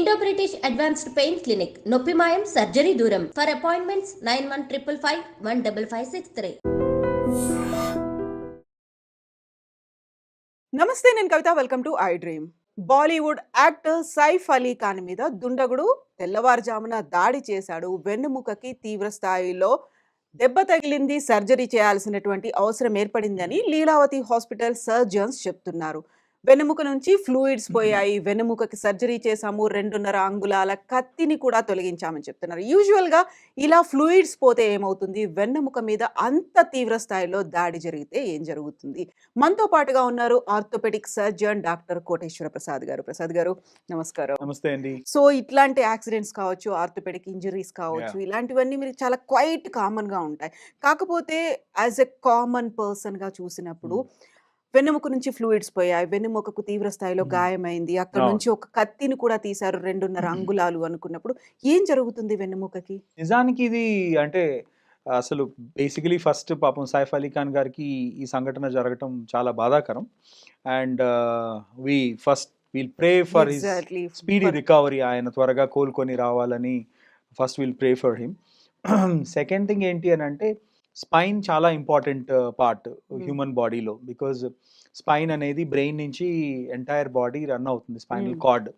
Indo British advanced pain clinic నొప్పి మాయం surgery దూరం. For appointments nine one triple five one double five six three నమస్తే నేను Kavitha. Welcome to iDream Bollywood actor Saif Ali Khan మీద దుండగుడు తెల్లవారుజామున దాడి చేశాడు. వెన్నుముకకి తీవ్ర స్థాయిలో దెబ్బ తగిలింది. సర్జరీ చేయాల్సినటువంటి అవసరం ఏర్పడిందని లీలావతి హాస్పిటల్ సర్జన్స్ చెప్తున్నారు. వెన్నెముక నుంచి ఫ్లూయిడ్స్ పోయాయి. వెన్నెముకకి సర్జరీ చేశాము. రెండున్నర అంగుళాల కత్తిని కూడా తొలగించామని చెప్తున్నారు. యూజువల్గా ఇలా ఫ్లూయిడ్స్ పోతే ఏమవుతుంది? వెన్నెముక మీద అంత తీవ్ర స్థాయిలో దాడి జరిగితే ఏం జరుగుతుంది? మనతో పాటుగా ఉన్నారు orthopaedic surgeon doctor Koteswara Prasad garu. Prasad garu నమస్కారం. నమస్తే అండి. సో ఇట్లాంటి యాక్సిడెంట్స్ కావచ్చు ఆర్థోపెడిక్ ఇంజరీస్ కావచ్చు ఇలాంటివన్నీ మీరు చాలా క్వైట్ కామన్గా ఉంటాయి. కాకపోతే యాజ్ ఎ కామన్ పర్సన్గా చూసినప్పుడు వెన్నెముక నుంచి ఫ్లూయిడ్స్ పోయాయి వెన్నెముకకు తీవ్ర స్థాయిలో. గాయమైంది అక్కడ. నుంచి ఒక కత్తిని కూడా తీశారు రెండున్నర. అంగుళాలు అనుకున్నప్పుడు ఏం జరుగుతుంది వెన్నెముకకి నిజానికి ఇది అంటే అసలు బేసికలీ ఫస్ట్ పాపం సైఫ్ అలీ ఖాన్ గారికి ఈ సంఘటన జరగటం చాలా బాధాకరం and we first will pray for his. Speedy recovery ఆయన త్వరగా కోలుకొని రావాలని first will pray for him second thing ఏంటి అని అంటే స్పైన్ చాలా ఇంపార్టెంట్ పార్ట్ హ్యూమన్ బాడీలో బికాజ్ స్పైన్ అనేది బ్రెయిన్ నుంచి ఎంటైర్ బాడీ రన్ అవుతుంది స్పైనల్. కార్డ్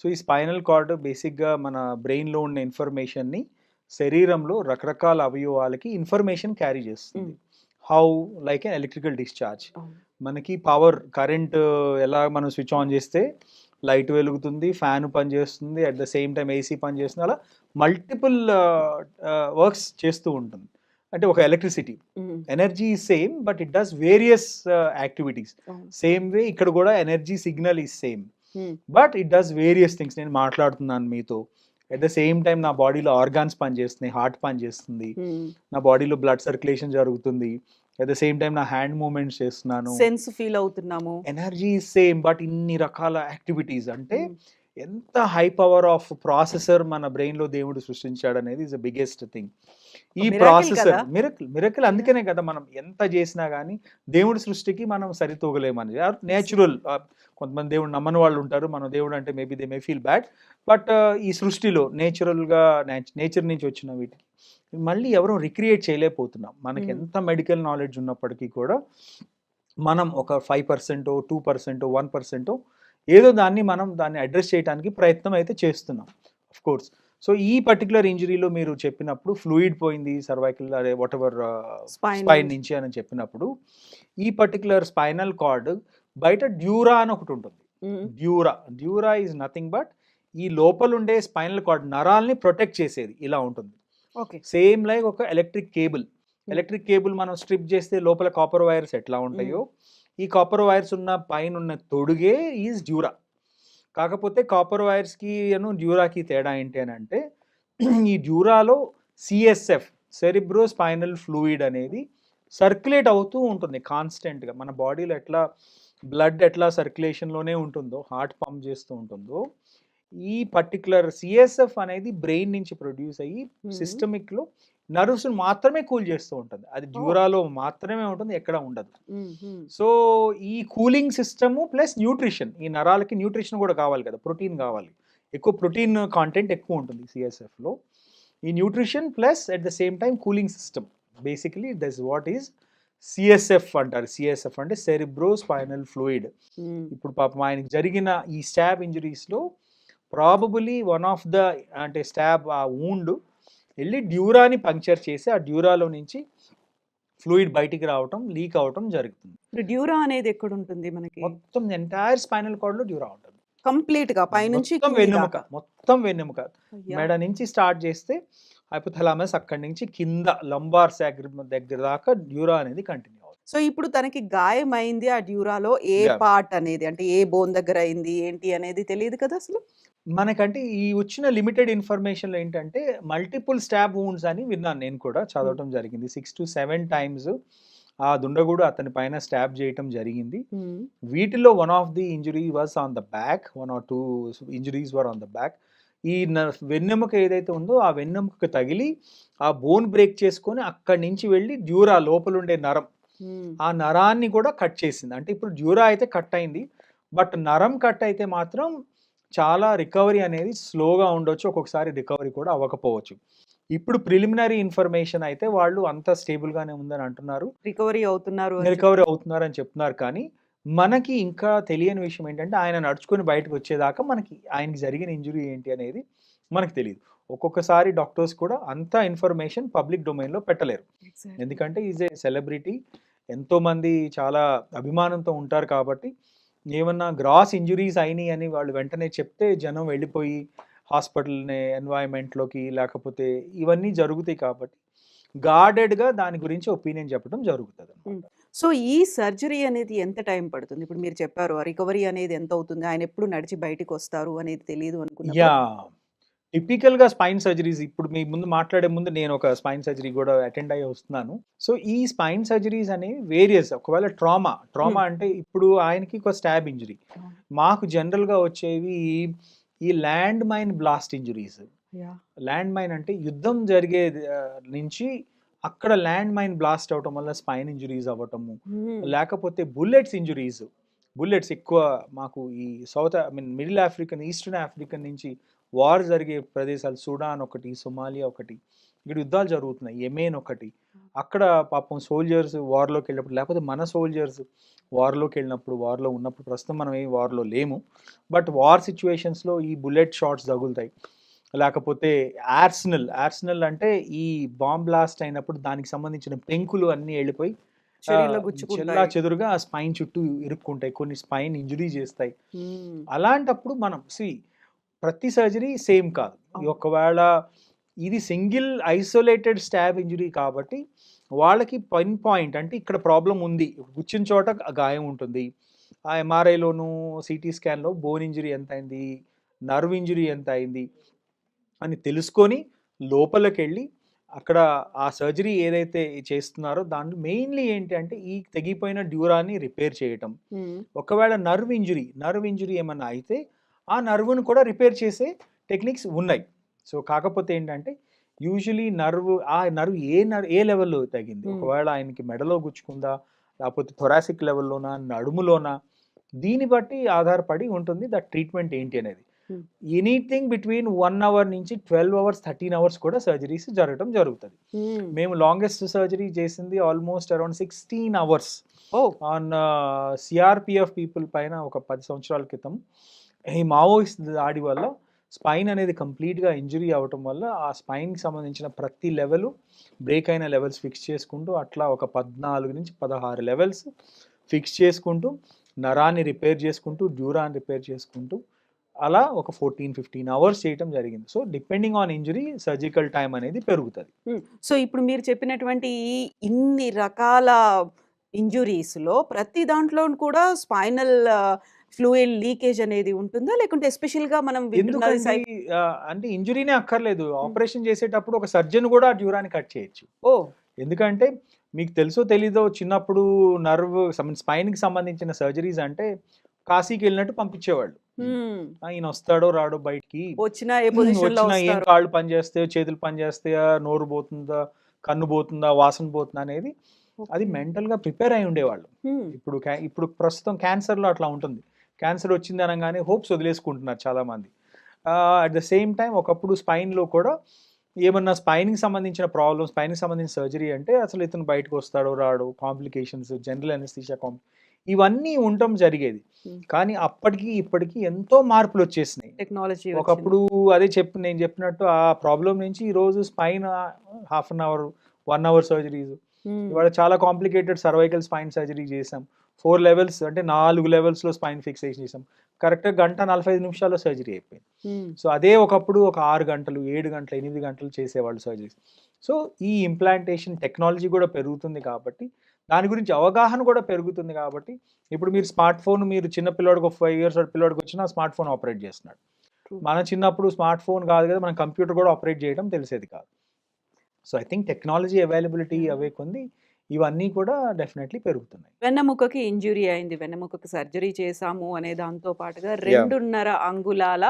సో ఈ స్పైనల్ కార్డ్ బేసిక్గా మన బ్రెయిన్లో ఉన్న ఇన్ఫర్మేషన్ని శరీరంలో రకరకాల అవయవాలకి ఇన్ఫర్మేషన్ క్యారీ చేస్తుంది. How like an electrical discharge. మనకి పవర్ కరెంట్ ఎలా మనం స్విచ్ ఆన్ చేస్తే లైట్ వెలుగుతుంది ఫ్యాన్ పనిచేస్తుంది at the same time AC పనిచేస్తుంది అలా మల్టిపుల్ వర్క్స్ చేస్తూ ఉంటుంది అంటే ఒక electricity. Energy same but it does various activities. Same way ఇక్కడ కూడా energy signal is same. But it does various things నేను మాట్లాడుతున్నాను మీతో అట్ ద సేమ్ టైం నా బాడీలో ఆర్గాన్స్ పనిచేస్తున్నాయి హార్ట్ పనిచేస్తుంది Hmm. నా బాడీలో బ్లడ్ సర్క్యులేషన్ జరుగుతుంది అట్ ద సేమ్ టైం నా హ్యాండ్ మూమెంట్స్ చేస్తున్నాను సెన్స్ ఫీల్ అవుతున్నాము ఎనర్జీ సేమ్ బట్ ఇన్ని రకాల యాక్టివిటీస్ అంటే Hmm. ఎంత హై పవర్ ఆఫ్ ప్రాసెసర్ మన బ్రెయిన్లో దేవుడు సృష్టించాడు అనేది ఇస్ ద బిగ్గెస్ట్ థింగ్ ఈ ప్రాసెసర్? మిరకల్ మిరకల్ అందుకనే కదా మనం ఎంత చేసినా కానీ దేవుడి సృష్టికి మనం సరితూగలేమని నేచురల్ కొంతమంది దేవుడు నమ్మని వాళ్ళు ఉంటారు. మన దేవుడు అంటే maybe they may feel bad but ఈ సృష్టిలో నేచురల్గా నేచర్ నుంచి వచ్చిన వీటికి మళ్ళీ ఎవరు రిక్రియేట్ చేయలేకపోతున్నాం. మనకి Hmm. ఎంత మెడికల్ నాలెడ్జ్ ఉన్నప్పటికీ కూడా మనం ఒక ఫైవ్ పర్సెంటో టూ పర్సెంటో వన్ పర్సెంటో ఏదో దాన్ని మనం దాన్ని అడ్రస్ చేయడానికి ప్రయత్నం అయితే చేస్తున్నాం ఆఫ్ కోర్స్ సో ఈ పర్టికులర్ ఇంజరీలో మీరు చెప్పినప్పుడు ఫ్లూయిడ్ పోయింది సర్వైకల్ అదే వాట్ ఎవర్ స్పైన్ నుంచి. అని చెప్పినప్పుడు ఈ పర్టికులర్ స్పైనల్ కార్డ్ బయట డ్యూరా అని ఒకటి ఉంటుంది. Dura dura is nothing but ఈ లోపల ఉండే స్పైనల్ కార్డ్ నరాల్ని ప్రొటెక్ట్ చేసేది ఇలా ఉంటుంది. ఓకే సేమ్ లైక్ ఒక ఎలక్ట్రిక్ కేబుల్ ఎలక్ట్రిక్ కేబుల్ మనం స్ట్రిప్ చేస్తే లోపల కాపర్ వైర్స్ ఎట్లా ఉంటాయో ఈ కాపర్ వైర్స్ ఉన్న పైన ఉన్న తొడుగే ఈజ్ డ్యూరా కాకపోతే కాపర్ వైర్స్కి అను డ్యూరాకి తేడా ఏంటి అని అంటే ఈ డ్యూరాలో సిఎస్ఎఫ్ సెరిబ్రో స్పైనల్ ఫ్లూయిడ్ అనేది సర్క్యులేట్ అవుతూ ఉంటుంది కాన్స్టెంట్గా మన బాడీలో ఎట్లా బ్లడ్ ఎట్లా సర్క్యులేషన్లోనే ఉంటుందో హార్ట్ పంప్ చేస్తూ ఉంటుందో ఈ పర్టికులర్ సిఎస్ఎఫ్ అనేది బ్రెయిన్ నుంచి ప్రొడ్యూస్ అయ్యి. సిస్టమిక్లో నర్వ్స్ మాత్రమే కూల్ చేస్తూ ఉంటుంది. అది డ్యూరాలో మాత్రమే ఉంటుంది ఎక్కడ ఉండదు. సో ఈ కూలింగ్ సిస్టము ప్లస్ న్యూట్రిషన్ ఈ నరాలకి న్యూట్రిషన్ కూడా కావాలి కదా ప్రోటీన్ కావాలి. ఎక్కువ ప్రోటీన్ కాంటెంట్ ఎక్కువ ఉంటుంది సిఎస్ఎఫ్లో ఈ nutrition plus at the same time cooling system. Basically thus what is CSF అంటారు. సిఎస్ఎఫ్ అంటే సెరిబ్రో స్పైనల్ ఫ్లూయిడ్. ఇప్పుడు పాపం ఆయనకి జరిగిన ఈ స్టాబ్ ఇంజరీస్లో ప్రాబబులీ వన్ ఆఫ్ ద అంటే స్టాబ్ ఆ ఊండ్ వెళ్ళి డ్యూరాని పంక్చర్ చేసి ఆ డ్యూరాలో నుంచి ఫ్లూయిడ్ బయటికి రావటం లీక్ అవటం జరుగుతుంది. డ్యూరా అనేది ఎక్కడ ఉంటుంది మనకి? మొత్తం ఎంటైర్ స్పైనల్ కార్డ్లో డ్యూరా ఉంటుంది. కంప్లీట్గా పైనుంచి వెన్నెముక. మొత్తం వెన్నెముక. మెడ నుంచి స్టార్ట్ చేస్తే హైపోథలామస్ అక్కడి నుంచి కింద లంబార్ సాగర్ దగ్గర దాకా డ్యూరా అనేది కంటిన్యూ అవుతుంది. సో ఇప్పుడు తనకి గాయమైంది ఆ డ్యూరాలో ఏ. పార్ట్ అనేది? అంటే ఏ బోన్ దగ్గర అయింది? ఏంటి అనేది తెలియదు కదా అసలు? మనకంటే ఈ వచ్చిన లిమిటెడ్ ఇన్ఫర్మేషన్లో ఏంటంటే మల్టిపుల్ స్టాబ్ వూండ్స్ అని విన్నాను నేను కూడా. చదవటం జరిగింది. సిక్స్ టు సెవెన్ టైమ్స్ ఆ దుండగుడు అతని పైన స్టాబ్ చేయటం జరిగింది. వీటిలో one of the injury was on the back. One or two injuries were on the back. ఈ వెన్నెముక ఏదైతే ఉందో ఆ వెన్నెముకకు తగిలి ఆ బోన్ బ్రేక్ చేసుకొని అక్కడి నుంచి వెళ్ళి డ్యూరా లోపల ఉండే నరం ఆ నరాన్ని కూడా కట్ చేసింది. అంటే ఇప్పుడు డ్యూరా అయితే కట్ అయింది. బట్ నరం కట్ అయితే మాత్రం చాలా రికవరీ అనేది స్లోగా ఉండొచ్చు ఒక్కొక్కసారి రికవరీ కూడా అవ్వకపోవచ్చు. ఇప్పుడు ప్రిలిమినరీ ఇన్ఫర్మేషన్ అయితే వాళ్ళు అంత స్టేబుల్గానే ఉందని అంటున్నారు. రికవరీ అవుతున్నారు అని రికవరీ అవుతున్నారని చెప్తున్నారు. కానీ మనకి ఇంకా తెలియని విషయం ఏంటంటే ఆయన నడుచుకొని బయటకు వచ్చేదాకా మనకి ఆయనకి జరిగిన ఇంజురీ ఏంటి అనేది మనకు తెలియదు. ఒక్కొక్కసారి డాక్టర్స్ కూడా అంత ఇన్ఫర్మేషన్ పబ్లిక్ డొమైన్లో పెట్టలేరు. ఎందుకంటే ఈజ్ ఏ సెలబ్రిటీ ఎంతోమంది చాలా అభిమానంతో ఉంటారు కాబట్టి ఏమన్నా గ్రాస్ ఇంజురీస్ అయినాయి అని వాళ్ళు వెంటనే చెప్తే జనం వెళ్ళిపోయి హాస్పిటల్ని ఎన్వైరన్మెంట్లోకి లేకపోతే ఇవన్నీ జరుగుతాయి కాబట్టి గార్డెడ్గా దాని గురించి ఒపీనియన్ చెప్పడం జరుగుతుంది సో ఈ సర్జరీ అనేది ఎంత టైం పడుతుంది? ఇప్పుడు మీరు చెప్పారు రికవరీ అనేది ఎంత అవుతుంది ఆయన ఎప్పుడు నడిచి బయటికి వస్తారు అనేది తెలియదు అనుకున్నా యా. టిపికల్గా స్పైన్ సర్జరీస్ ఇప్పుడు మీ ముందు మాట్లాడే ముందు నేను ఒక స్పైన్ సర్జరీ కూడా అటెండ్ అయ్యి వస్తున్నాను. సో ఈ స్పైన్ సర్జరీస్ అనేవి వేరియస్ ఒకవేళ ట్రామా ట్రామా అంటే ఇప్పుడు ఆయనకి ఒక స్టాబ్ ఇంజరీ Hmm. మాకు జనరల్గా వచ్చేవి ఈ land mine blast injuries land mine అంటే యుద్ధం జరిగే నుంచి అక్కడ ల్యాండ్ మైన్ బ్లాస్ట్ అవటం వల్ల స్పైన్ ఇంజురీస్ అవ్వటము. లేకపోతే బుల్లెట్స్ ఇంజురీస్ బుల్లెట్స్ ఎక్కువ మాకు ఈ south I mean middle African eastern African నుంచి వార్ జరిగే ప్రదేశాలు సుడాన్ ఒకటి సొమాలియా ఒకటి ఇక్కడ యుద్ధాలు జరుగుతున్నాయి యెమెన్ ఒకటి. అక్కడ పాపం సోల్జర్స్ వార్లోకి వెళ్ళినప్పుడు లేకపోతే మన సోల్జర్స్ వార్లోకి వెళ్ళినప్పుడు వార్లో ఉన్నప్పుడు ప్రస్తుతం మనం ఏం వార్లో లేము. బట్ వార్ సిచ్యువేషన్స్లో ఈ బుల్లెట్ షాట్స్ తగులుతాయి. లేకపోతే ఆర్సనల్ ఆర్సనల్ అంటే ఈ బాంబ్ బ్లాస్ట్ అయినప్పుడు దానికి సంబంధించిన పెంకులు అన్నీ వెళ్ళిపోయి చెల్లా చెదురుగా స్పైన్ చుట్టూ ఇరుక్కుంటాయి. కొన్ని స్పైన్ ఇంజురీ చేస్తాయి. అలాంటప్పుడు మనం సి ప్రతి సర్జరీ సేమ్ కాదు. ఒకవేళ ఇది సింగిల్ ఐసోలేటెడ్ స్టాబ్ ఇంజురీ కాబట్టి వాళ్ళకి పిన్ పాయింట్ అంటే ఇక్కడ ప్రాబ్లం ఉంది. గుచ్చిన చోట గాయం ఉంటుంది. ఆ ఎంఆర్ఐలోను సిటీ స్కాన్లో బోన్ ఇంజురీ ఎంత అయింది నర్వ్ ఇంజురీ ఎంత అయింది అని తెలుసుకొని లోపలికి వెళ్ళి అక్కడ ఆ సర్జరీ ఏదైతే చేస్తున్నారో దాంట్లో మెయిన్లీ ఏంటి అంటే ఈ తెగిపోయిన డ్యూరాని రిపేర్ చేయటం. ఒకవేళ నర్వ్ ఇంజురీ నర్వ్ ఇంజురీ ఏమన్నా అయితే ఆ నర్వ్ను కూడా రిపేర్ చేసే టెక్నిక్స్ ఉన్నాయి. సో కాకపోతే ఏంటంటే యూజువలీ నర్వ్ ఆ నర్వ్ ఏ నర్వ్ ఏ లెవెల్లో Hmm. ఒకవేళ ఆయనకి మెడలో గుచ్చుకుందా? లేకపోతే థొరాసిక్ లెవెల్లోనా? నడుములోనా? దీన్ని బట్టి ఆధారపడి ఉంటుంది ద ట్రీట్మెంట్ ఏంటి అనేది. ఎనీథింగ్ బిట్వీన్ వన్ అవర్ నుంచి ట్వెల్వ్ అవర్స్ థర్టీన్ అవర్స్ కూడా సర్జరీస్ జరగడం జరుగుతుంది. మ్మ్. లాంగెస్ట్ సర్జరీ చేసింది almost around sixteen hours on CRPF people పైన ఒక పది సంవత్సరాల క్రితం. ఈ మావోయిస్ట్ దాడి వల్ల స్పైన్ అనేది కంప్లీట్గా ఇంజురీ అవ్వటం వల్ల ఆ స్పైన్కి సంబంధించిన ప్రతి లెవెల్ బ్రేక్ అయిన లెవెల్స్ ఫిక్స్ చేసుకుంటూ అట్లా ఒక పద్నాలుగు నుంచి పదహారు లెవెల్స్ ఫిక్స్ చేసుకుంటూ నరాన్ని రిపేర్ చేసుకుంటూ డ్యూరాన్ని రిపేర్ చేసుకుంటూ అలా ఒక ఫోర్టీన్ ఫిఫ్టీన్ అవర్స్ చేయటం జరిగింది. So depending on injury surgical time అనేది పెరుగుతుంది. సో ఇప్పుడు మీరు చెప్పినటువంటి ఇన్ని రకాల ఇంజురీస్లో ప్రతి దాంట్లో కూడా స్పైనల్ ఫ్లూయిడ్ లీకేజ్ అనేది ఉంటుందా? లేకుంటే ఎస్పెషల్గా మనం అంటే ఇంజురీనే అక్కర్లేదు. ఆపరేషన్ చేసేటప్పుడు ఒక సర్జన్ కూడా డ్యూరాన్ని కట్ చేయొచ్చు. ఓ! ఎందుకంటే మీకు తెలుసో తెలీదో చిన్నప్పుడు నర్వ్ స్పైన్కి సంబంధించిన సర్జరీస్ అంటే కాశీకి వెళ్ళినట్టు పంపించేవాళ్ళు. ఈయన వస్తాడో రాడో బయటికి వచ్చిన ఏ కాళ్ళు పని చేస్తాయో చేతులు పని చేస్తాయా నోరు పోతుందా కన్ను పోతుందా వాసన పోతుందా అనేది అది. మెంటల్గా ప్రిపేర్ అయి ఉండేవాళ్ళు. ఇప్పుడు ఇప్పుడు ప్రస్తుతం క్యాన్సర్లో అట్లా ఉంటుంది. క్యాన్సర్ వచ్చింది అనగానే హోప్స్ వదిలేసుకుంటున్నారు చాలా మంది అట్ ద సేమ్ టైం ఒకప్పుడు spine లో కూడా ఏమన్నా spine కి సంబంధించిన ప్రాబ్లమ్కి సంబంధించిన సర్జరీ అంటే అసలు ఇతను బయటకు వస్తాడో రాడో కాంప్లికేషన్స్ జనరల్ అనెస్థీషియా కాంప్ ఇవన్నీ ఉండటం జరిగేది. Hmm. కానీ అప్పటికి ఇప్పటికి ఎంతో మార్పులు వచ్చేసినాయి. టెక్నాలజీ ఒకప్పుడు అదే చెప్పి నేను చెప్పినట్టు ఆ ప్రాబ్లం నుంచి ఈ రోజు spine half an hour one hour surgeries ఇవాళ చాలా కాంప్లికేటెడ్ సర్వైకల్ స్పైన్ సర్జరీ చేసాం ఫోర్ లెవెల్స్ అంటే నాలుగు లెవెల్స్లో స్పైన్ ఫిక్సేషన్ చేసాం. కరెక్ట్గా గంట నలభై ఐదు నిమిషాల్లో సర్జరీ అయిపోయింది. సో అదే ఒకప్పుడు ఒక ఆరు గంటలు ఏడు గంటలు ఎనిమిది గంటలు చేసేవాళ్ళు సర్జరీస్. సో ఈ ఇంప్లాంటేషన్ టెక్నాలజీ కూడా పెరుగుతుంది కాబట్టి దాని గురించి అవగాహన కూడా పెరుగుతుంది కాబట్టి ఇప్పుడు మీరు స్మార్ట్ ఫోన్ మీరు చిన్న పిల్లోడికి ఒక ఫైవ్ ఇయర్స్ పిల్లోడికి వచ్చినా స్మార్ట్ ఫోన్ ఆపరేట్ చేస్తున్నాడు. మన చిన్నప్పుడు స్మార్ట్ ఫోన్ కాదు కదా మనం కంప్యూటర్ కూడా ఆపరేట్ చేయడం తెలిసేది కాదు. So I think technology availability అవే కొంది. ఇవన్నీ కూడా డెఫినెట్లీ పెరుగుతున్నాయి. వెన్నెముకకి ఇంజురీ అయింది. వెన్నెముకకి సర్జరీ చేశాము అనే దాంతో పాటుగా రెండున్నర అంగుళాల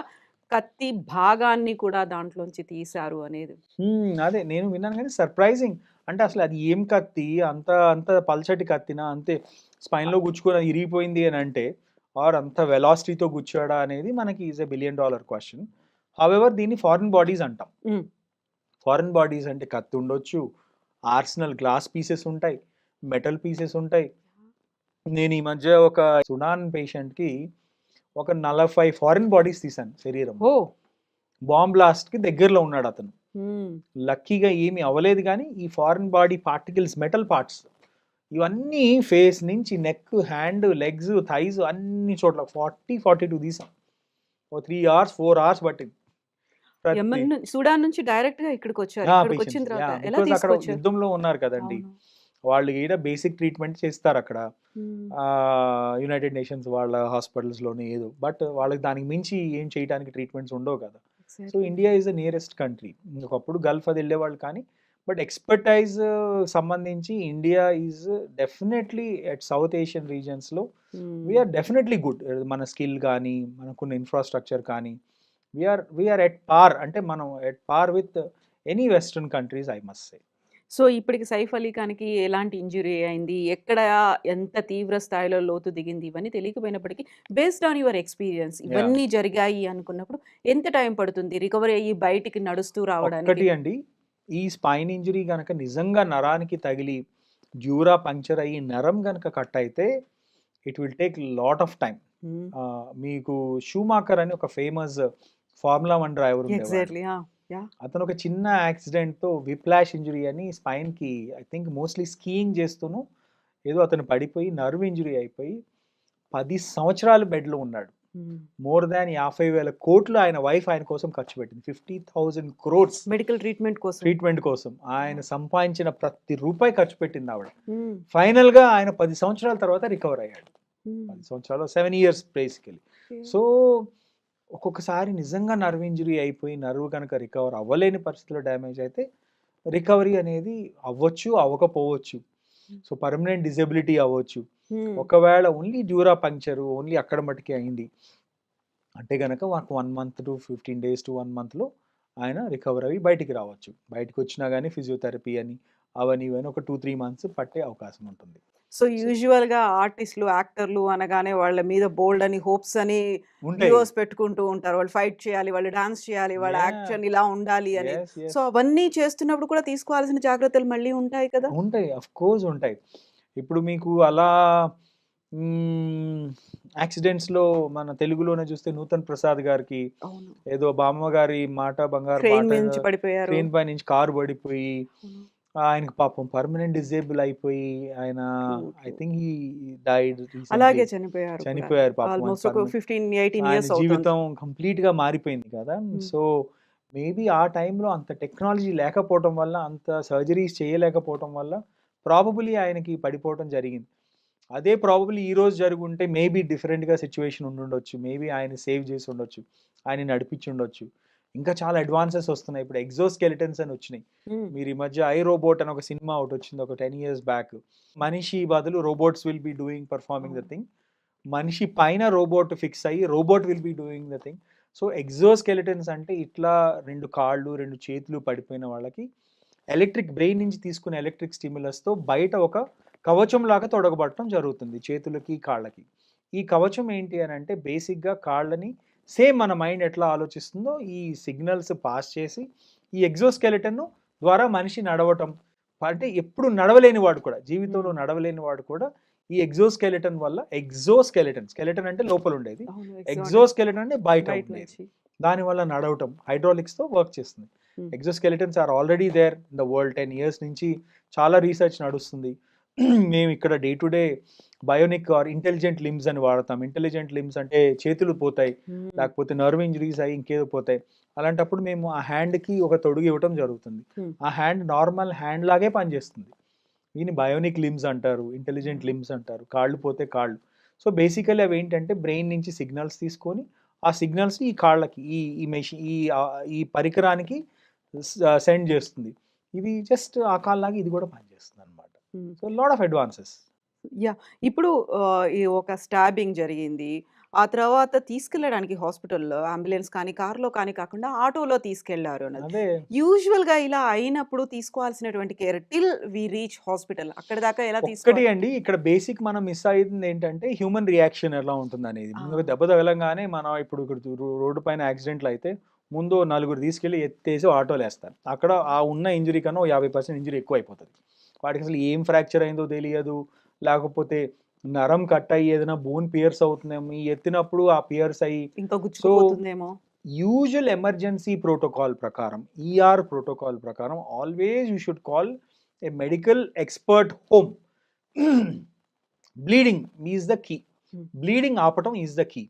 కత్తి భాగాన్ని కూడా దాంట్లోంచి తీశారు అనేది. అదే నేను విన్నాను కానీ సర్ప్రైజింగ్. అంటే అసలు అది ఏం కత్తి? అంత అంత పల్చటి కత్తినా? అంతే స్పైన్లో గుచ్చుకొని ఇరిగిపోయింది అని అంటే ఆర్ అంత వెలాసిటీతో కూర్చోడా అనేది మనకి is a billion dollar question. However దీన్ని ఫారిన్ బాడీస్ అంటాం. ఫారిన్ బాడీస్ అంటే కత్తి ఉండొచ్చు ఆర్సనల్ గ్లాస్ పీసెస్ ఉంటాయి మెటల్ పీసెస్ ఉంటాయి. నేను ఈ మధ్య ఒక సుడాన్ పేషెంట్కి ఒక నలభై ఫారిన్ బాడీస్ తీశాను శరీరం. ఓ. బాంబ్ బ్లాస్ట్కి దగ్గరలో ఉన్నాడు అతను. లక్కీగా ఏమీ అవ్వలేదు కానీ ఈ foreign body particles metal parts ఇవన్నీ ఫేస్ నుంచి నెక్ హ్యాండ్ లెగ్స్ థైస్ అన్ని చోట్ల ఫార్టీ ఫార్టీ టూ తీసాం ఓ త్రీ అవర్స్ ఫోర్ అవర్స్ పట్టింది. యమన్ సూడాన్ నుంచి డైరెక్ట్గా ఇక్కడికి వచ్చారు ఇక్కడికి వచ్చిన తర్వాత ఎలా అక్కడ యుద్ధంలో ఉన్నారు కదండి. వాళ్ళు ఈడ బేసిక్ ట్రీట్మెంట్ చేస్తారు అక్కడ. యునైటెడ్ నేషన్స్ వాళ్ళ hospitals లోనే ఏదో. బట్ వాళ్ళకి దానికి మించి ఏం చేయడానికి ట్రీట్మెంట్స్ ఉండవు కదా. So. India is the nearest country ఒకప్పుడు గల్ఫ్ అది వెళ్ళేవాళ్ళు కానీ బట్ ఎక్స్పర్టైజ్ సంబంధించి India is definitely at South Asian రీజన్స్లో. We are definitely good మన స్కిల్ కానీ మనకున్న ఇన్ఫ్రాస్ట్రక్చర్ కానీ వీఆర్ వీఆర్ ఎట్ పార్ అంటే మనం at par with any western countries I must say so ఇప్పటికి సైఫ్ అలీ ఖాన్కి ఎలాంటి ఇంజురీ అయింది? ఎక్కడ ఎంత తీవ్ర స్థాయిలో లోతు దిగింది? ఇవన్నీ తెలియకపోయినప్పటికీ బేస్డ్ ఆన్ యువర్ ఎక్స్పీరియన్స్ ఇవన్నీ జరిగాయి అనుకున్నప్పుడు ఎంత టైం పడుతుంది? రికవరీ అయ్యి బయటికి నడుస్తూ రావడానికి? అండి ఈ స్పైన్ ఇంజరీ గనక నిజంగా నరానికి తగిలి డ్యూరా పంక్చర్ అయ్యి నరం గనక కట్ అయితే it will take lot of time. మీకు షూమాకర్ అని ఒక famous formula one driver exactly. అతను ఒక చిన్న యాక్సిడెంట్తో విప్లాష్ ఇంజురీ అని స్పైన్కి ఐ థింక్ మోస్ట్లీ స్కీయింగ్ చేస్తూను ఏదో అతను పడిపోయి నర్వ్ ఇంజురీ అయిపోయి పది సంవత్సరాలు bed లో ఉన్నాడు మోర్ దాన్ యాభై వేల కోట్లు ఆయన వైఫ్ ఆయన కోసం ఖర్చు పెట్టింది. Fifty thousand crores medical treatment కోసం. ట్రీట్మెంట్ కోసం ఆయన సంపాదించిన ప్రతి రూపాయి ఖర్చు పెట్టింది ఆవిడ. ఫైనల్గా ఆయన పది సంవత్సరాల తర్వాత రికవర్ అయ్యాడు. పది సంవత్సరాలు సెవెన్ ఇయర్స్ బేసికలీ. సో ఒక్కొక్కసారి నిజంగా నర్వ్ ఇంజరీ అయిపోయి నర్వ్ కనుక రికవర్ అవ్వలేని పరిస్థితిలో డ్యామేజ్ అయితే రికవరీ అనేది అవ్వచ్చు అవ్వకపోవచ్చు. సో పర్మనెంట్ డిజబిలిటీ అవ్వచ్చు. ఒకవేళ ఓన్లీ డ్యూరా పంక్చర్ ఓన్లీ అక్కడ మటుకే అయింది. అంటే కనుక మాకు one month to fifteen days to one మంత్లో ఆయన రికవర్ అయ్యి బయటికి రావచ్చు. బయటికి వచ్చినా కానీ ఫిజియోథెరపీ అని అవని ఇవన్నీ ఒక టూ త్రీ మంత్స్ పట్టే అవకాశం ఉంటుంది. సో యూజువల్గా ఆర్టిస్టులు యాక్టర్లు అనగానే వాళ్ళ మీద బోల్డ్ అని హోప్స్ అని హీరోస్ పెట్టుకుంటూ ఉంటారు. వాళ్ళు ఫైట్ చేయాలి వాళ్ళు డాన్స్ చేయాలి వాళ్ళ. యాక్షన్ ఇలా ఉండాలి అని. సో అవన్నీ చేస్తున్నప్పుడు కూడా తీసుకోవాల్సిన జాగ్రత్తలు మళ్ళీ ఉంటాయి కదా? ఉంటాయి. అఫ్ కోర్స్ ఉంటాయి. ఇప్పుడు మీకు అలా యాక్సిడెంట్స్లో మన తెలుగులోనే చూస్తే నూతన్ ప్రసాద్ గారికి ఏదో బామ్మ గారి మాట బంగారు ట్రైన్ పై నుంచి కారు పడిపోయి. ఆయనకి పాపం పర్మనెంట్ డిజేబుల్ అయిపోయి ఆయన ఐ. థింక్ ఈ డైడ్ అలాగే చనిపోయారు చనిపోయారు పాపం. ఫిఫ్టీన్ ఎయిటీన్ ఇయర్స్ జీవితం కంప్లీట్గా మారిపోయింది కదా. Hmm. సో మేబీ ఆ టైంలో అంత టెక్నాలజీ లేకపోవటం వల్ల అంత సర్జరీస్ చేయలేకపోవటం వల్ల ప్రాబబులీ ఆయనకి పడిపోవటం జరిగింది. అదే ప్రాబబులీ ఈ రోజు జరుగుంటే మేబీ డిఫరెంట్గా సిచ్యువేషన్ ఉండుండొచ్చు. మేబీ ఆయన సేవ్ చేసి ఉండొచ్చు. ఆయన నడిపించి ఉండొచ్చు. ఇంకా చాలా అడ్వాన్సెస్ వస్తున్నాయి. ఇప్పుడు ఎగ్జో స్కెలిటన్స్ అని వచ్చినాయి. మీరు ఈ మధ్య ఐ రోబోట్ అని ఒక సినిమా ఒకటి వచ్చింది ఒక టెన్ ఇయర్స్ బ్యాక్ మనిషి బదులు robots will be doing performing the thing మనిషి పైన రోబోట్ ఫిక్స్ అయ్యి robot will be doing the thing so exoskeletons అంటే ఇట్లా రెండు కాళ్ళు రెండు చేతులు పడిపోయిన వాళ్ళకి ఎలక్ట్రిక్ బ్రెయిన్ నుంచి తీసుకునే ఎలక్ట్రిక్ స్టిమ్యులస్తో బయట ఒక కవచం లాగా తొడగబడటం జరుగుతుంది చేతులకి కాళ్ళకి. ఈ కవచం ఏంటి అని అంటే బేసిక్గా కాళ్ళని సేమ్ మన మైండ్ ఎట్లా ఆలోచిస్తుందో ఈ సిగ్నల్స్ పాస్ చేసి ఈ ఎగ్జోస్కెలిటన్ ద్వారా మనిషి నడవటం. అంటే ఎప్పుడు నడవలేని వాడు కూడా జీవితంలో. నడవలేని వాడు కూడా ఈ ఎగ్జోస్కెలిటన్ వల్ల ఎగ్జోస్కెలిటన్ స్కెలిటన్ అంటే లోపల ఉండేది. ఎగ్జోస్కెలిటన్ అంటే బయట ఉండేది. దాని వల్ల నడవటం హైడ్రాలిక్స్తో వర్క్ చేస్తుంది. Exoskeletons are already there in the world ten years నుంచి చాలా రీసెర్చ్ నడుస్తుంది. మేము ఇక్కడ day to day bionic or intelligent limbs అని వాడతాం. ఇంటెలిజెంట్ లిమ్స్ అంటే చేతులు పోతాయి. లేకపోతే నర్వ్ ఇంజరీస్ అయ్యి ఇంకేదో పోతాయి. అలాంటప్పుడు మేము ఆ హ్యాండ్కి ఒక తొడుగు ఇవ్వటం జరుగుతుంది. ఆ హ్యాండ్ నార్మల్ హ్యాండ్ లాగే పనిచేస్తుంది. దీన్ని బయోనిక్ లిమ్స్ అంటారు ఇంటెలిజెంట్ లిమ్స్ అంటారు. కాళ్ళు పోతే కాళ్ళు. సో బేసికలీ అవి ఏంటంటే బ్రెయిన్ నుంచి సిగ్నల్స్ తీసుకొని ఆ సిగ్నల్స్ ఈ కాళ్ళకి ఈ ఈ మెషిన్ ఈ ఈ పరికరానికి సెండ్ చేస్తుంది. ఇది జస్ట్ ఆ కాళ్ళలాగా ఇది కూడా పనిచేస్తుంది అనమాట. So lot of advances. ఇప్పుడు ఆ, ఈ ఒక స్టాబింగ్ జరిగింది ఆ తర్వాత తీసుకెళ్ళడానికి హాస్పిటల్‌లో అంబులెన్స్ కానీ, కార్‌లో కానీ కాకుండా ఆటోలో తీసుకెళ్ళారు అన్నది. అదే. యూజువల్‌గా ఇలా అయినప్పుడు తీసుకోవాల్సినటువంటి care till we reach hospital అక్కడి దాకా ఎలా ఒక్కటి తీసుకోవాలి? అండి ఇక్కడ బేసిక్ మనం మిస్ అయింది ఏంటంటే హ్యూమన్ రియాక్షన్ ఎలా ఉంటుందనేది. ఆ! ముందుగా దెబ్బ తగలంగానే మనం ఇప్పుడు ఇక్కడ రో రోడ్డు పైన యాక్సిడెంట్లు అయితే ముందు నలుగురు తీసుకెళ్ళి ఎత్తేసి ఆటోలో ఏస్తారు. అక్కడ ఆ ఉన్న ఇంజరీ కన్నా ఓ 50% ఇంజరీ ఎక్కువైపోతది. వాడికి అసలు ఏం ఫ్రాక్చర్ అయిందో తెలియదు. లేకపోతే నరం కట్ అయ్యి ఏదైనా బోన్ పియర్స్ అవుతుందేమో ఎత్తినప్పుడు ఆ పియర్స్ అయ్యి ఇంకా సో గుచ్చుకుపోతుందేమో. యూజువల్ ఎమర్జెన్సీ ప్రోటోకాల్ ప్రకారం ఈఆర్ ప్రోటోకాల్ ప్రకారం always you should call a medical expert home bleeding is the key. Bleeding ఆపటం is the key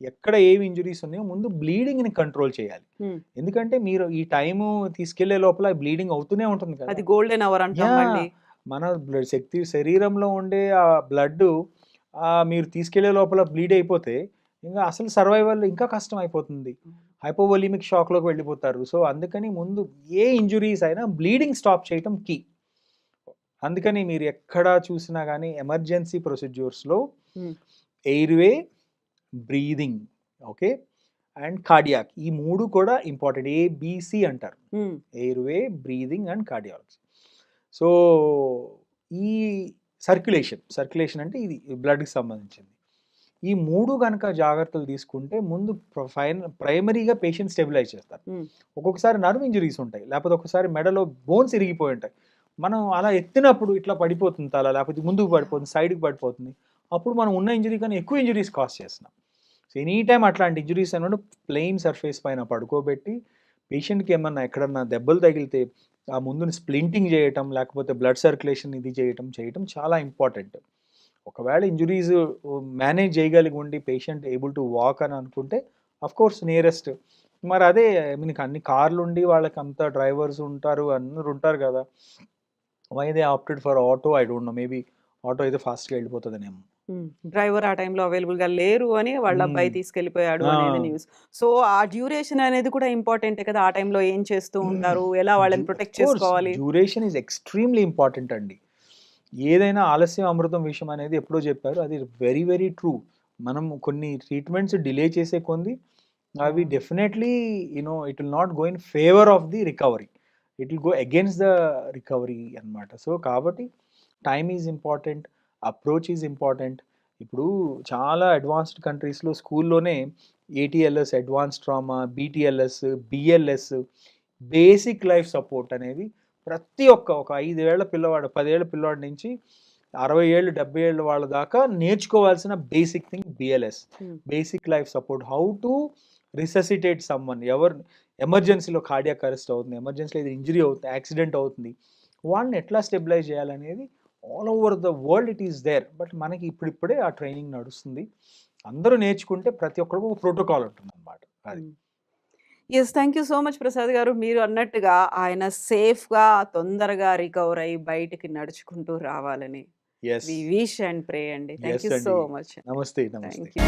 ఎక్కడ ఏమి ఇంజురీస్ ఉన్నాయో ముందు బ్లీడింగ్ని కంట్రోల్ చేయాలి హ్మ్. ఎందుకంటే మీరు ఈ టైము తీసుకెళ్ళే లోపల బ్లీడింగ్ అవుతూనే ఉంటుంది కదా అది గోల్డెన్ అవర్ అంటాం. మన బ్లడ్ శక్తి శరీరంలో ఉండే ఆ బ్లడ్ మీరు తీసుకెళ్ళే లోపల బ్లీడ్ అయిపోతే ఇంకా అసలు సర్వైవల్ ఇంకా కష్టం అయిపోతుంది హైపోవోలిమిక్ షాక్లోకి వెళ్ళిపోతారు. సో అందుకని ముందు ఏ ఇంజురీస్ అయినా బ్లీడింగ్ స్టాప్ చేయటం కీ. అందుకని మీరు ఎక్కడ చూసినా కానీ emergency ప్రొసీడ్యూర్స్లో. Airway breathing okay and cardiac ఈ మూడు కూడా ఇంపార్టెంట్. ఏబిసి అంటారు. Airway breathing and cardiology so ఈ సర్క్యులేషన్ సర్క్యులేషన్ అంటే ఇది బ్లడ్కి సంబంధించింది. ఈ మూడు కనుక జాగ్రత్తలు తీసుకుంటే ముందు ఫైన్ ప్రైమరీగా పేషెంట్ స్టెబిలైజ్ చేస్తారు. ఒక్కొక్కసారి నర్వ్ ఇంజరీస్ ఉంటాయి లేకపోతే ఒక్కసారి మెడలో బోన్స్ ఇరిగిపోయి ఉంటాయి. మనం అలా ఎత్తినప్పుడు ఇట్లా పడిపోతుంది తల లేకపోతే ముందుకు పడిపోతుంది సైడ్కి పడిపోతుంది. అప్పుడు మనం ఉన్న ఇంజరీ కన్నా ఎక్కువ ఇంజరీస్ కాస్ చేస్తున్నాం. సో ఎనీ టైం అట్లాంటి ఇంజరీస్ అన్నప్పుడు ప్లెయిన్ సర్ఫేస్ పైన పడుకోబెట్టి పేషెంట్కి ఏమన్నా ఎక్కడన్నా దెబ్బలు తగిలితే ఆ ముందుని స్ప్లింటింగ్ చేయటం లేకపోతే బ్లడ్ సర్క్యులేషన్ ఇది చేయటం చేయటం చాలా ఇంపార్టెంట్ ఒకవేళ ఇంజురీస్ మేనేజ్ చేయగలిగి ఉండి పేషెంట్ ఏబుల్ టు వాక్ అని అనుకుంటే అఫ్ కోర్స్ నియరెస్ట్ మరి అదే మీకు అన్ని కార్లు ఉండి వాళ్ళకి అంత డ్రైవర్స్ ఉంటారు అందరు ఉంటారు కదా. Why they opted for auto I don't know maybe auto అయితే ఫాస్ట్గా వెళ్ళిపోతుందనేమో. డ్రైవర్ ఆ టైంలో అవైలబుల్‌గా లేరు అని వాళ్ళ అబ్బాయి. తీసుకెళ్ళిపోయాడు! అనేది న్యూస్. సో ఆ డ్యూరేషన్ అనేది కూడా ఇంపార్టెంటే కదా! ఆ టైంలో ఏం చేస్తూ ఉంటారు? ఎలా వాళ్ళని ప్రొటెక్ట్ చేసుకోవాలి? డ్యూరేషన్ ఈజ్ ఎక్స్ట్రీమ్లీ ఇంపార్టెంట్ అండి ఏదైనా ఆలస్యం అమృతం విషయం అనేది ఎప్పుడో చెప్పారు అది వెరీ వెరీ ట్రూ మనం కొన్ని ట్రీట్మెంట్స్ డిలే చేసే కొంది అవి! Definitely you know it will not go in favour of the recovery it will go against the recovery అన్నమాట సో కాబట్టి time is important approach is important. ఇప్పుడు చాలా అడ్వాన్స్డ్ కంట్రీస్లో స్కూల్లోనే ATLS advance trauma BTLS BLS basic life support అనేది ప్రతి ఒక్క ఒక ఐదేళ్ళ పిల్లవాడు పదేళ్ళ పిల్లవాడి నుంచి అరవై ఏళ్ళు డెబ్బై ఏళ్ళ వాళ్ళ దాకా నేర్చుకోవాల్సిన basic thing BLS. Basic life support. How to resuscitate someone. ఎవరు ఎమర్జెన్సీలో కార్డియాక్ అరెస్ట్ అవుతుంది ఎమర్జెన్సీలో ఇది ఇంజరీ అవుతుంది యాక్సిడెంట్ అవుతుంది. వాళ్ళని ఎట్లా స్టెబిలైజ్ చేయాలనేది all over the world it is there but మనకి ఇప్పుడిప్పుడే ఆ ట్రైనింగ్ నడుస్తుంది అందరూ నేర్చుకుంటే ప్రతి ఒక్కరికి ఒక ప్రోటోకాల్ ఉంటుంది అనమాట అది. Yes. Thank you so much Prasad garu. మీరు అన్నట్టుగా ఆయన సేఫ్‌గా తొందరగా రికవర్ అయ్యి బయటికి నడుచుకుంటూ రావాలని ఎస్ విష్ అండ్ ప్రే అండి. Yes you so much. నమస్తే నమస్తే యూ.